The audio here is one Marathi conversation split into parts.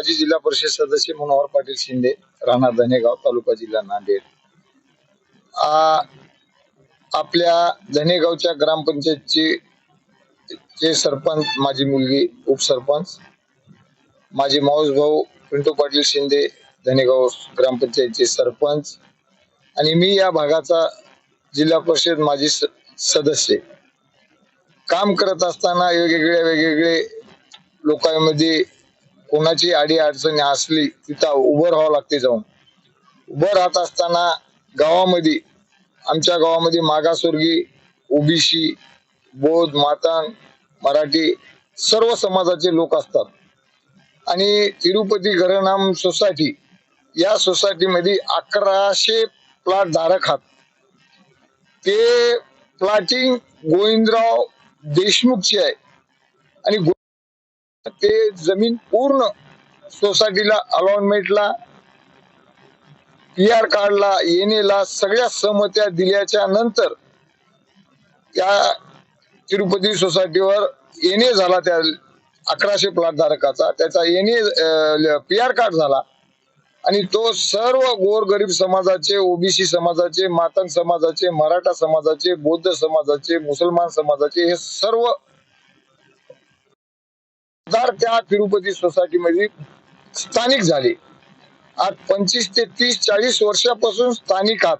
माजी जिल्हा परिषद सदस्य मनोहर पाटील शिंदे राहणार धनेगाव तालुका जिल्हा नांदेड. आपल्या धनेगावच्या ग्रामपंचायतचे चे सरपंच माझी मुलगी उपसरपंच माझे माऊस भाऊ पिंटू पाटील शिंदे धनेगाव ग्रामपंचायतचे सरपंच आणि मी या भागाचा जिल्हा परिषद माजी स- सदस्य. काम करत असताना वेगवेगळे वेगवेगळे लोकांमध्ये कोणाची आडी अडचणी असली तिथं उभं राहावं लागते जाऊन. उभं राहत असताना गावामध्ये आमच्या गावामध्ये मागासवर्गी ओबीसी बौद्ध मातान मराठी सर्व समाजाचे लोक असतात. आणि तिरुपती घरनाम सोसायटी या सोसायटीमध्ये अकराशे प्लॉट धारक आहात. ते प्लॉटिंग गोविंदराव देशमुखची आहे. आणि ते जमीन पूर्ण सोसायटीला अलॉटमेंटला पी आर कार्डला येणेला सगळ्या सहमत्या दिल्याच्या नंतर त्या तिरुपती सोसायटीवर येणे झाला त्या अकराशे प्लॉट धारकाचा. त्याचा येणे पी आर कार्ड झाला. आणि तो सर्व गोरगरीब समाजाचे ओबीसी समाजाचे मातंग समाजाचे मराठा समाजाचे बौद्ध समाजाचे मुसलमान समाजाचे हे सर्व मतदार त्या तिरुपती सोसायटीमध्ये स्थानिक झाले. आज पंचवीस ते तीस चाळीस वर्षापासून स्थानिक आहात.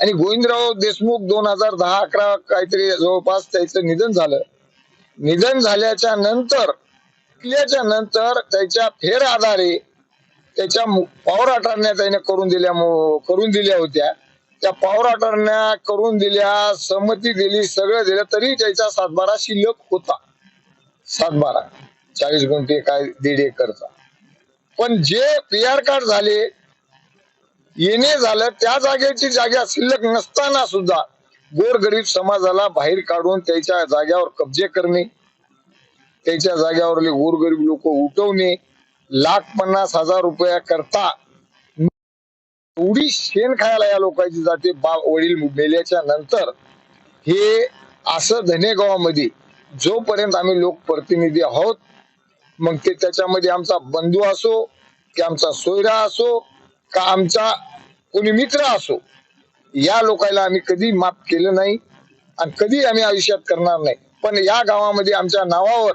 आणि गोविंदराव देशमुख दोन हजार दहा अकरा काहीतरी जवळपास त्याचं निधन झालं. निधन झाल्याच्यानंतर टिकल्याच्या नंतर त्याच्या फेर आधारे त्याच्या मु- पॉवर अटारण्या त्याने करून दिल्या करून दिल्या होत्या. त्या पॉवर अटारण्या करून दिल्या संमती दिली सगळं दिलं तरी त्याचा सातबारा शिल्लक होता. सातबारा चाळीस गुंठे काय दीड एकरचा. पण जे पी आर कार्ड झाले येणे झालं त्या जागेची जागा शिल्लक नसताना सुद्धा गोरगरीब समाजाला बाहेर काढून त्याच्या जाग्यावर कब्जे करणे त्याच्या जाग्यावरले गोरगरीब लोक उठवणे लाख पन्नास हजार रुपया करता एवढी शेण खायला या लोकांची जाते बा वडील मेल्याच्या नंतर. हे असं धनेगावामध्ये जोपर्यंत आम्ही लोकप्रतिनिधी आहोत मग ते त्याच्यामध्ये आमचा बंधू असो की आमचा सोयरा असो का आमचा कोणी मित्र असो या लोकांना आम्ही कधी माफ केलं नाही आणि कधी आम्ही आयुष्यात करणार नाही. पण या गावामध्ये आमच्या नावावर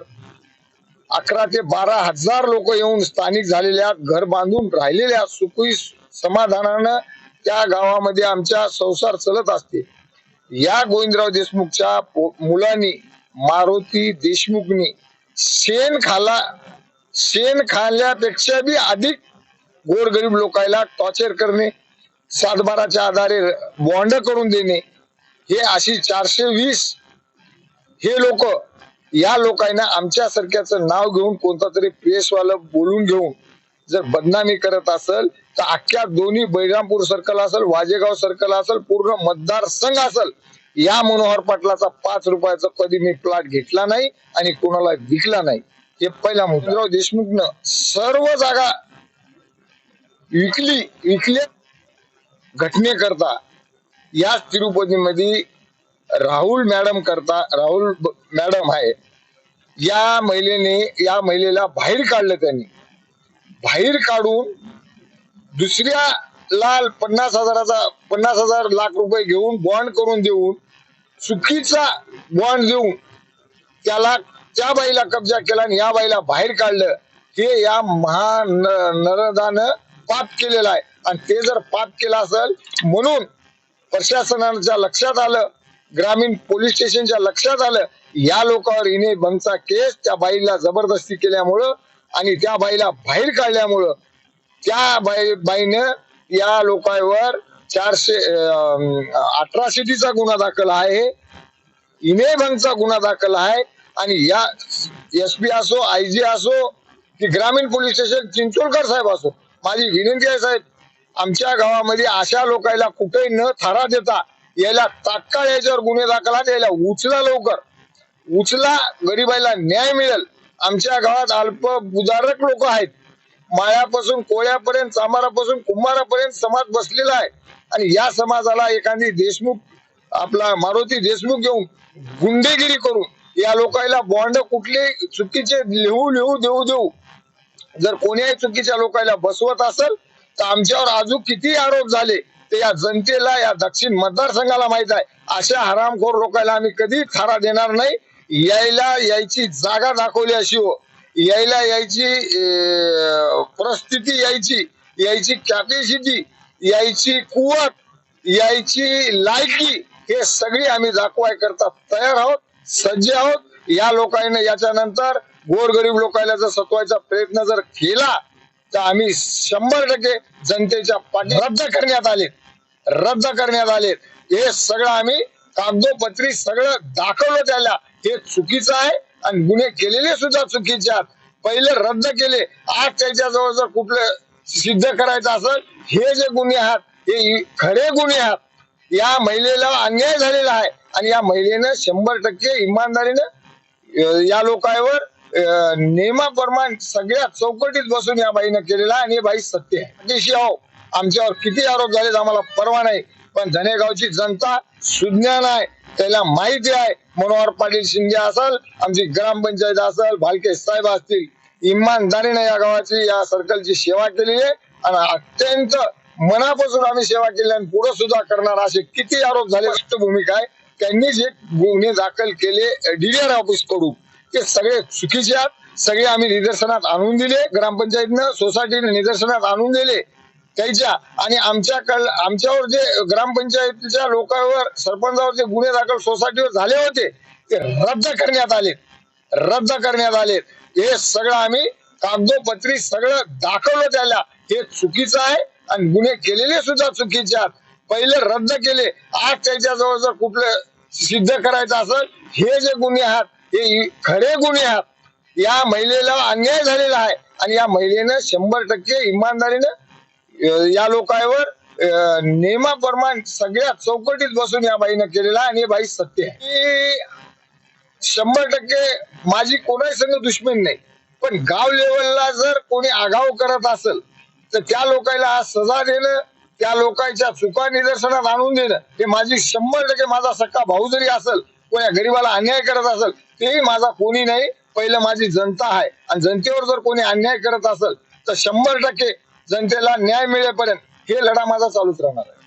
अकरा ते बारा हजार लोक येऊन स्थानिक झालेल्या घर बांधून राहिलेल्या सुखी समाधानानं त्या गावामध्ये आमच्या संसार चलत असते. या गोविंदराव देशमुखच्या पो- मुलांनी मारुती देशमुखनी शेण खाला शेण खाल्ल्यापेक्षा बी अधिक गोरगरीब लोकायला टॉर्चर करणे सातबाराच्या आधारे बॉन्ड करून देणे हे अशी चारशे वीस हे लोक या लोकांना आमच्या सारख्याचं नाव घेऊन कोणता तरी प्रेसवालं बोलून घेऊन जर बदनामी करत असेल तर अख्ख्या दोन्ही बैरामपूर सर्कल असेल वाजेगाव सर्कल असेल पूर्ण मतदारसंघ असेल या मनोहर पाटलाचा पाच रुपयाचा कधी मी प्लॉट घेतला नाही आणि कोणाला विकला नाही. हे पहिला मुद्राव देशमुखनं सर्व जागा विकली विकल्या घटनेकरता. याच तिरुपतीमध्ये राहुल मॅडम करता राहुल मॅडम आहे. या महिलेने या महिलेला बाहेर काढलं त्यांनी. बाहेर काढून दुसऱ्या लाल पन्नास हजाराचा पन्नास हजार लाख रुपये घेऊन बॉन्ड करून देऊन चुकीचा बॉन्ड देऊन त्याला त्या बाईला कब्जा केला आणि या बाईला बाहेर काढलं हे या महा नरदानं पाप केलेलं आहे. आणि ते जर पाप केलं असेल म्हणून प्रशासनाच्या लक्षात आलं ग्रामीण पोलीस स्टेशनच्या लक्षात आलं या लोकांवर हिने बंगचा केस त्या बाईला जबरदस्ती केल्यामुळं आणि त्या बाईला बाहेर काढल्यामुळं त्या बाई बाईनं या लोकांवर चारशे अठरा अठराशेटीचा गुन्हा दाखल आहे. इनेभंगचा गुन्हा दाखल आहे. आणि या एस पी असो आय जी असो की ग्रामीण पोलीस स्टेशन चिंचोलकर साहेब असो माझी विनंती आहे साहेब आमच्या गावामध्ये अशा लोकांना कुठेही न थारा देता याला तात्काळ याच्यावर गुन्हे दाखल आहेत याला उचला लवकर. उचला गरीबाईला न्याय मिळेल. आमच्या गावात अल्प बुधारक लोक आहेत. मायापासून कोळ्यापर्यंत चामारापासून कुंभारापर्यंत समाज बसलेला आहे. आणि या समाजाला एखादी देशमुख आपला मारुती देशमुख घेऊन गुंडेगिरी करून या लोकांना बॉन्ड कुठले चुकीचे लिहू लिहू देऊ देऊ. जर कोण्याही चुकीच्या लोकांना बसवत असेल तर आमच्यावर अजून किती आरोप झाले ते या जनतेला या दक्षिण मतदारसंघाला माहीत आहे. अशा हरामखोर लोकांना आम्ही कधी थारा देणार नाही. यायला यायची जागा दाखवली अशी हो. यायला यायची परिस्थिती यायची यायची कॅपॅसिटी यायची कुवत यायची लायकी हे सगळी आम्ही दाखवाय करता तयार आहोत सज्ज आहोत. या लोकांना याच्यानंतर गोरगरीब लोकांना जर सतवायचा प्रयत्न जर केला तर आम्ही शंभर टक्के जनतेच्या पाठी रद्द करण्यात आले. रद्द करण्यात आले. हे सगळं आम्ही कागदोपत्री सगळं दाखवलं त्याला. हे चुकीचं आहे. आणि गुन्हे केलेले सुद्धा चुकीचे पहिले रद्द केले आज त्याच्याजवळ जर कुठलं सिद्ध करायचं असेल हे जे गुन्हे आहेत हे खरे गुन्हे आहेत. या महिलेला अन्याय झालेला आहे. आणि या महिलेनं शंभर टक्के इमानदारीनं या लोकांवर नियमाप्रमाण सगळ्यात सगळ्या चौकटीत बसून या बाईनं केलेला आणि बाई सत्य आहे. अतिशय हो आमच्यावर किती आरोप झाले आम्हाला परवा नाही. पण धनेगावची जनता सुज्ञान आहे. त्याला माहिती आहे. मनोहर पाटील शिंदे असेल आमची ग्रामपंचायत असेल भालके साहेब असतील इमानदारीने या गावाची या सर्कलची सेवा केली आहे. आणि अत्यंत मनापासून आम्ही सेवा केली आणि पुढे सुद्धा करणार असे किती आरोप झाले भूमिका आहे त्यांनी जे गुन्हे दाखल केले डीडीआर ऑफिसकडून ते सगळे चुकीचे आहेत. सगळे आम्ही निदर्शनात आणून दिले ग्रामपंचायतनं सोसायटीने निदर्शनात आणून दिले. त्याच्या आणि आमच्याकडे आमच्यावर जे ग्रामपंचायतीच्या लोकांवर सरपंचावर जे गुन्हे दाखल सोसायटीवर झाले होते ते रद्द करण्यात आले. रद्द करण्यात आले. हे सगळं आम्ही कागदोपत्री सगळं दाखवलं त्याला. हे चुकीचं आहे आणि गुन्हे केलेले सुद्धा चुकीचे आहेत. पहिले रद्द केले. आज त्याच्याजवळ जर कुठलं सिद्ध करायचं असेल हे जे गुन्हे आहेत हे खरे गुन्हे आहेत. या महिलेला अन्याय झालेला आहे. आणि या महिलेनं शंभर टक्के इमानदारीनं या लोकांवर नियमाप्रमाण नियमाप्रमाणे सगळ्या चौकटीत बसून या बाईनं केलेला आणि बाई सत्य आहे. शंभर टक्के माझी कोणाही संघ दुश्मन नाही पण गाव लेवलला जर कोणी आगाव करत असेल तर त्या लोकांना सजा देणं त्या लोकांच्या चुका निदर्शनात आणून देणं हे माझी शंभर टक्के माझा सक्का भाऊ जरी असेल कोणा गरीबाला अन्याय करत असेल तेही माझा कोणी नाही. पहिलं माझी जनता आहे. आणि जनतेवर जर कोणी अन्याय करत असेल तर शंभर टक्के जनतेला न्याय मिळेपर्यंत हे लढा माझा चालूच राहणार आहे.